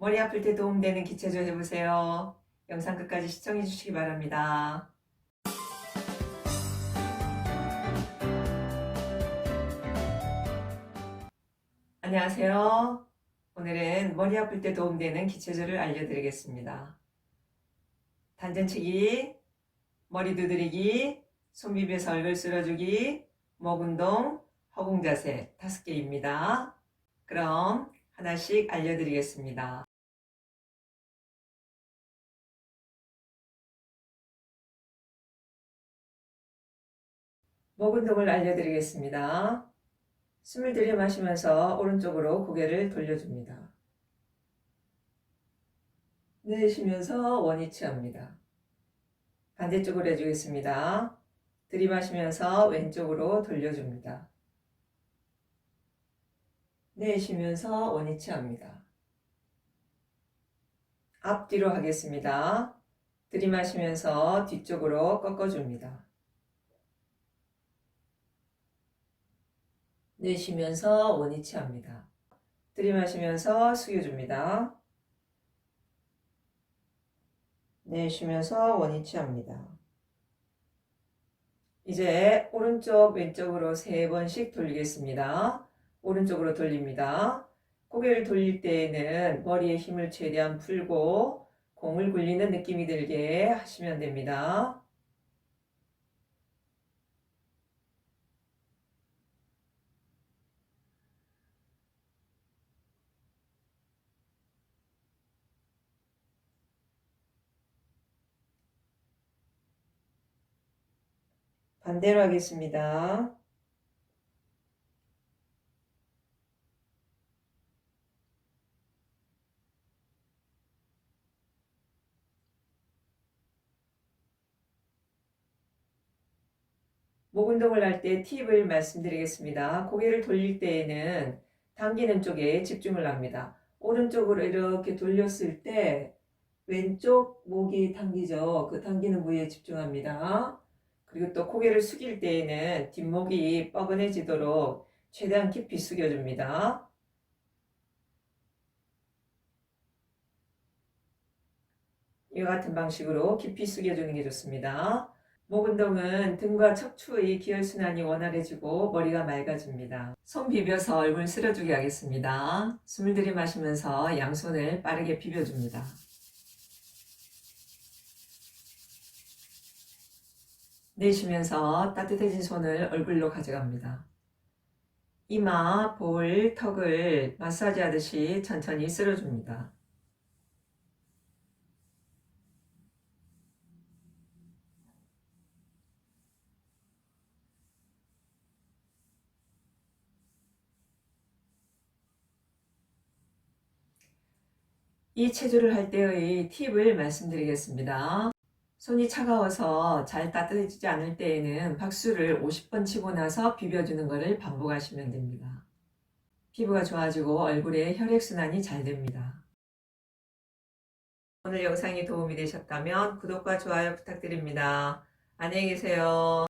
머리 아플 때 도움되는 기체조 해보세요. 영상 끝까지 시청해 주시기 바랍니다. 안녕하세요. 오늘은 머리 아플 때 도움되는 기체조를 알려드리겠습니다. 단전치기, 머리 두드리기, 손 비벼서 얼굴 쓸어주기, 목 운동, 허공 자세 다섯 개입니다. 그럼 하나씩 알려드리겠습니다. 목 운동을 알려드리겠습니다. 숨을 들이마시면서 오른쪽으로 고개를 돌려줍니다. 내쉬면서 원위 치 합니다. 반대쪽으로 해주겠습니다. 들이마시면서 왼쪽으로 돌려줍니다. 내쉬면서 원위치 합니다. 앞뒤로 하겠습니다. 들이마시면서 뒤쪽으로 꺾어줍니다. 내쉬면서 원위치 합니다. 들이마시면서 숙여줍니다. 내쉬면서 원위치 합니다. 이제 오른쪽 왼쪽으로 세 번씩 돌리겠습니다. 오른쪽으로 돌립니다. 고개를 돌릴 때에는 머리에 힘을 최대한 풀고 공을 굴리는 느낌이 들게 하시면 됩니다. 반대로 하겠습니다. 목 운동을 할 때 팁을 말씀드리겠습니다. 고개를 돌릴 때에는 당기는 쪽에 집중을 합니다. 오른쪽으로 이렇게 돌렸을 때 왼쪽 목이 당기죠. 그 당기는 부위에 집중합니다. 그리고 또 고개를 숙일 때에는 뒷목이 뻐근해지도록 최대한 깊이 숙여줍니다. 이와 같은 방식으로 깊이 숙여주는 게 좋습니다. 목 운동은 등과 척추의 기혈순환이 원활해지고 머리가 맑아집니다. 손 비벼서 얼굴 쓸어주게 하겠습니다. 숨을 들이마시면서 양손을 빠르게 비벼줍니다. 내쉬면서 따뜻해진 손을 얼굴로 가져갑니다. 이마, 볼, 턱을 마사지 하듯이 천천히 쓸어줍니다. 이 체조를 할 때의 팁을 말씀드리겠습니다. 손이 차가워서 잘 따뜻해지지 않을 때에는 박수를 50번 치고 나서 비벼주는 것을 반복하시면 됩니다. 피부가 좋아지고 얼굴에 혈액순환이 잘 됩니다. 오늘 영상이 도움이 되셨다면 구독과 좋아요 부탁드립니다. 안녕히 계세요.